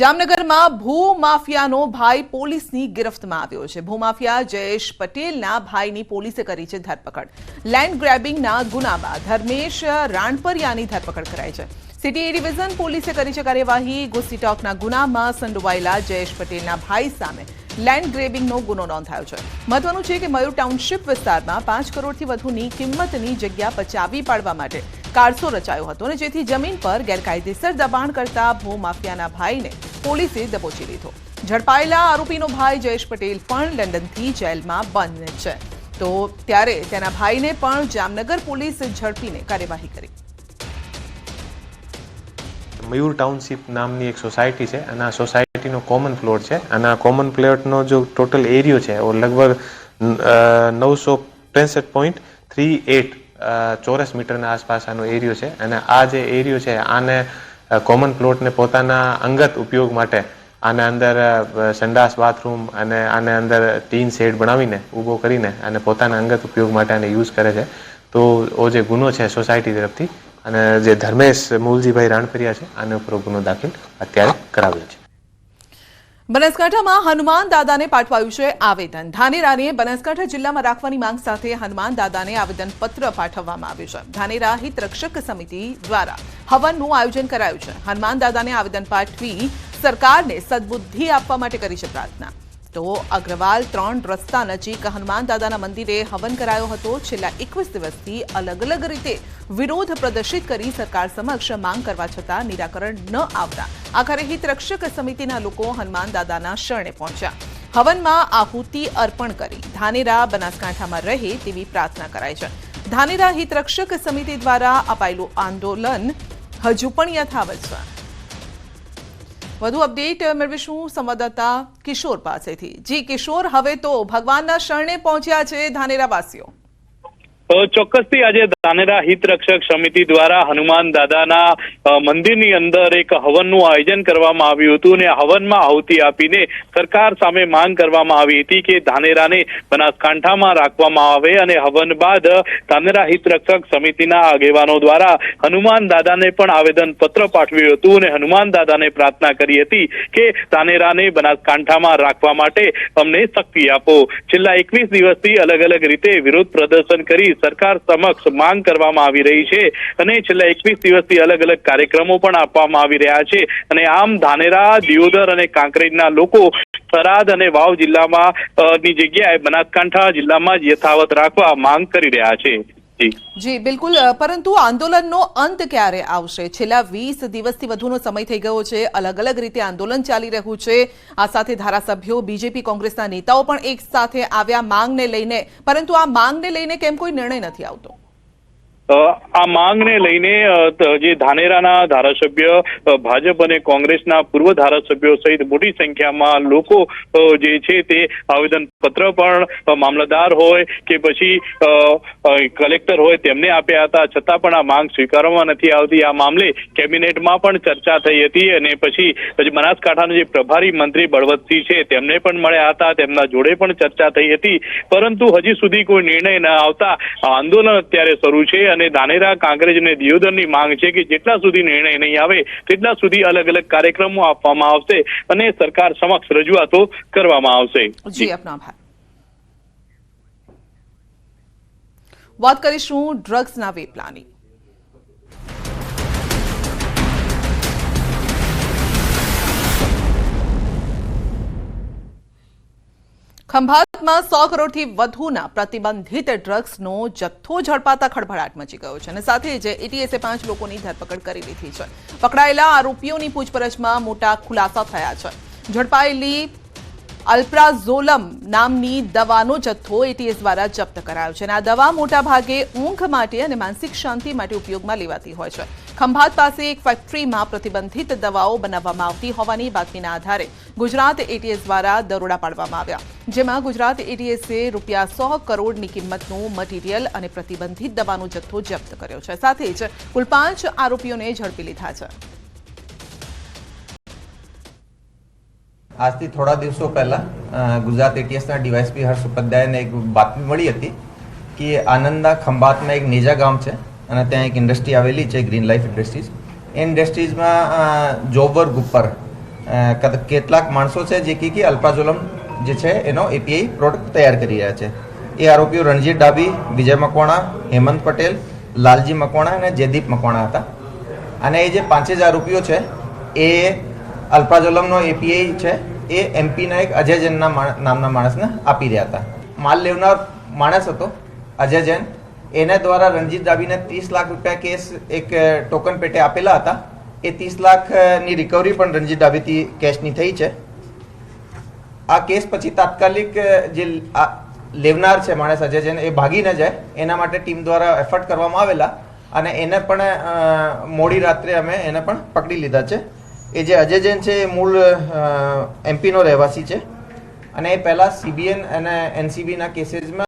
જામનગરમાં ભૂમાફિયાનો ભાઈ પોલીસની ગિરફ્તમાં આવ્યો છે. ભૂમાફિયા જયેશ પટેલના ભાઈની પોલીસે કરી છે ધરપકડ. લેન્ડ ગ્રેબિંગના ગુનામાં ધર્મેશ રાણપરિયાની ધરપકડ કરાઈ છે. સિટી ડિવિઝન પોલીસે કરી છે કાર્યવાહી. ગુસ્સીટોકના ગુનામાં સંડોવાયેલા જયેશ પટેલના ભાઈ સામે લેન્ડ ગ્રેબિંગનો ગુનો નોંધાયો છે. મહત્વનું છે કે મયુર ટાઉનશીપ વિસ્તારમાં પાંચ કરોડથી વધુની કિંમતની જગ્યા પચાવી પાડવા માટે કારસો રચાયો હતો અને જેથી જમીન પર ગેરકાયદેસર દબાણ કરતા ભૂમાફિયાના ભાઈને પોલીસે દબોચી લીધો. ઝડપાયેલા આરોપીનો ભાઈ જયેશ પટેલ પણ લંડનથી જેલમાં બંધ છે. તો ત્યારે તેના ભાઈને પણ જામનગર પોલીસ ઝડપીને કાર્યવાહી કરી. મયુર ટાઉનશીપ નામની એક સોસાયટી છે. અને આ સોસાયટીનો કોમન પ્લોટ છે. અને આ કોમન પ્લોટનો જો ટોટલ એરિયો છે, એ લગભગ નવસો ત્રેસઠ પોઈન્ટ થ્રી એટ ચોરસ મીટરના આસપાસ આનો એરિયો છે અને આ જે એરિયો છે, આને કોમન પ્લોટને પોતાના અંગત ઉપયોગ માટે આને અંદર સંડાસ બાથરૂમ અને આને અંદર ટીન શેડ બનાવીને, ઊભો કરીને અને પોતાના અંગત ઉપયોગ માટે આને યુઝ કરે છે. તો ઓ જે ગુનો છે સોસાયટી તરફથી અને જે ધર્મેશ મૂલજીભાઈ રાણપરિયા છે, આને ઉપર ગુનો દાખલ અત્યારે કરાવ્યો છે. બનાસકાંઠામાં હનુમાન દાદાને પાઠવાયું છે આવેદન. ધાનેરાને બનાસકાંઠા જિલ્લામાં રાખવાની માંગ સાથે હનુમાન દાદાને આવેદન પત્ર પાઠવવામાં આવ્યું છે. ધાનેરા હિત રક્ષક સમિતિ દ્વારા હવનનું આયોજન કરાયું છે. હનુમાન દાદાને આવેદન પાઠવી સરકારને સદબુદ્ધિ આપવા માટે કરી છે પ્રાર્થના. તો અગ્રવાલ ત્રણ રસ્તા નજીક હનુમાન દાદાના મંદિરે હવન કરાયો હતો. છેલ્લા એકવીસ દિવસથી અલગ અલગ રીતે વિરોધ પ્રદર્શિત કરી સરકાર સમક્ષ માંગ કરવા છતાં નિરાકરણ ન આવતા આખરે હિતરક્ષક સમિતિના લોકો હનુમાન દાદાના શરણે પહોંચ્યા. હવનમાં આહુતિ અર્પણ કરી. ધાનેરા બનાસકાંઠામાં રહે તેવી પ્રાર્થના કરાઈ છે. ધાનેરા હિતરક્ષક સમિતિ દ્વારા અપાયેલું આંદોલન હજુ પણ યથાવત છે. વધુ અપડેટ મેળવીશું સંવાદદાતા કિશોર પાસેથી. જી કિશોર, હવે તો ભગવાનના શરણે પહોંચ્યા છે ધાનેરાવાસીઓ. અ, ચોક્કસથી આજે ધાનેરા હિત રક્ષક સમિતિ દ્વારા હનુમાન દાદાના મંદિરની અંદર એક હવનનું આયોજન કરવામાં આવ્યું હતું અને હવનમાં આહુતિ આપીને સરકાર સામે માંગ કરવામાં આવી હતી કે ધાનેરાને બનાસકાંઠામાં રાખવામાં આવે અને હવન બાદ ધાનેરા હિત રક્ષક સમિતિના આગેવાનો દ્વારા હનુમાન દાદાને પણ આવેદન પત્ર પાઠવ્યું હતું અને હનુમાન દાદાને પ્રાર્થના કરી હતી કે ધાનેરાને બનાસકાંઠામાં રાખવા માટે અમને શક્તિ આપો. છેલ્લા એકવીસ દિવસથી અલગ અલગ રીતે વિરોધ પ્રદર્શન કરી સરકાર સમક્ષ માંગ કરવામાં આવી રહી છે અને છેલ્લા એકવીસ દિવસથી અલગ અલગ કાર્યક્રમો પણ આપવામાં આવી રહ્યા છે. અને આમ ધાનેરા, દિયોદર અને કાંકરેજના લોકો થરાદ અને વાવ જિલ્લામાં ની જગ્યાએ બનાસકાંઠા જિલ્લામાં જ યથાવત રાખવા માંગ કરી રહ્યા છે. જી. બિલકુલ. પરંતુ આંદોલનનો અંત ક્યારે આવશે? છેલ્લા વીસ દિવસથી વધુનો સમય થઈ ગયો છે. અલગ અલગ રીતે આંદોલન ચાલી રહ્યું છે. આ સાથે ધારાસભ્યો, બીજેપી, કોંગ્રેસના નેતાઓ પણ એક સાથે આવ્યા માંગને લઈને. પરંતુ આ માંગને લઈને કેમ કોઈ નિર્ણય નથી આવતો? આ માંગને લઈને જે ધાનેરાના ધારાસભ્ય ભાજપ અને કોંગ્રેસના પૂર્વ ધારાસભ્યો સહિત મોટી સંખ્યામાં લોકો જે છે તે આવેદન પત્ર પણ મામલતદાર હોય કે પછી કલેક્ટર હોય તેમને આપ્યા હતા. છતાં પણ આ માંગ સ્વીકારવામાં નથી આવતી. આ મામલે કેબિનેટમાં પણ ચર્ચા થઈ હતી અને પછી બનાસકાંઠાના જે પ્રભારી મંત્રી બળવંતસિંહ છે તેમને પણ મળ્યા હતા. તેમના જોડે પણ ચર્ચા થઈ હતી. પરંતુ હજી સુધી કોઈ નિર્ણય ન આવતા આંદોલન અત્યારે શરૂ છે અને ધાનેરા કાંકરેજ અને દિયોદરની માંગ છે કે જેટલા સુધી નિર્ણય નહીં આવે, તેટલા સુધી અલગ અલગ કાર્યક્રમો આપવામાં આવશે અને સરકાર સમક્ષ રજૂઆતો કરવામાં આવશે. વાત કરીશું ડ્રગ્સના વેપલાની. ખંભાતમાં સો કરોડથી વધુના પ્રતિબંધિત ડ્રગ્સનો જથ્થો ઝડપાતા ખળભળાટ મચી ગયો છે અને સાથે જ એટીએસે પાંચ લોકોની ધરપકડ કરી લીધી છે. પકડાયેલા આરોપીઓની પૂછપરછમાં મોટા ખુલાસા થયા છે. ઝડપાયેલી અલ્પ્રાઝોલમ નામની દવાનો જથ્થો એટીએસ દ્વારા જપ્ત કરાયો છે અને આ દવા મોટા ભાગે ઊંઘ માટે અને માનસિક શાંતિ માટે ઉપયોગમાં લેવાતી હોય છે. ખંભાત પાસે એક ફેક્ટરીમાં પ્રતિબંધિત દવાઓ બનાવવામાં આવતી હોવાની બાતમીના આધારે ગુજરાત એટીએસ દ્વારા દરોડા પાડવામાં આવ્યા. જેમાં ગુજરાત એટીએસે રૂપિયા સો કરોડની કિંમતનું મટીરીયલ અને પ્રતિબંધિત દવાનો જથ્થો જપ્ત કર્યો છે. સાથે જ કુલ પાંચ આરોપીઓને ઝડપી લીધા છે. આજથી થોડા દિવસો પહેલા ગુજરાત એટીએસના ડીવાયસપી હર્ષ ઉપાધ્યાયને એક બાતમી મળી હતી કે આનંદના ખંભાતમાં એક નેજા ગામ છે અને ત્યાં એક ઇન્ડસ્ટ્રી આવેલી છે ગ્રીન લાઈફ ઇન્ડસ્ટ્રીઝ એ ઇન્ડસ્ટ્રીઝમાં જોબ વર્ક ઉપર કેટલાક માણસો છે જે કી કે અલ્પાઝોલમ જે છે એનો એપીઆઈ પ્રોડક્ટ તૈયાર કરી રહ્યા છે. એ આરોપીઓ રણજીત ડાબી વિજય મકવાણા, હેમંત પટેલ, લાલજી મકવાણા અને જયદીપ મકવાણા હતા. અને એ જે પાંચે જ આરોપીઓ છે, એ અલ્પાઝોલમનો એપીઆઈ છે, એ એમપીના એક અજય જૈનના નામના માણસને આપી રહ્યા હતા. માલ લેવનાર માણસ હતો, અજય જૈન. એના દ્વારા રણજીત ડાબીને ત્રીસ લાખ રૂપિયા કેસ એક ટોકન પેટે આપેલા હતા. એ ત્રીસ લાખની રિકવરી પણ રણજીત ડાબીથી કેશની થઈ છે. આ કેસ પછી તાત્કાલિક જે લેવનાર છે માણસ અજય જૈન, એ ભાગી ન જાય. એના માટે ટીમ દ્વારા એફર્ટ કરવામાં આવેલા અને એને પણ મોડી રાત્રે અમે એને પણ પકડી લીધા છે. એ જે અજય જૈન છે, એ મૂળ એમપીનો રહેવાસી છે. અને એ પહેલાં સીબીએન અને એનસીબીના કેસીસમાં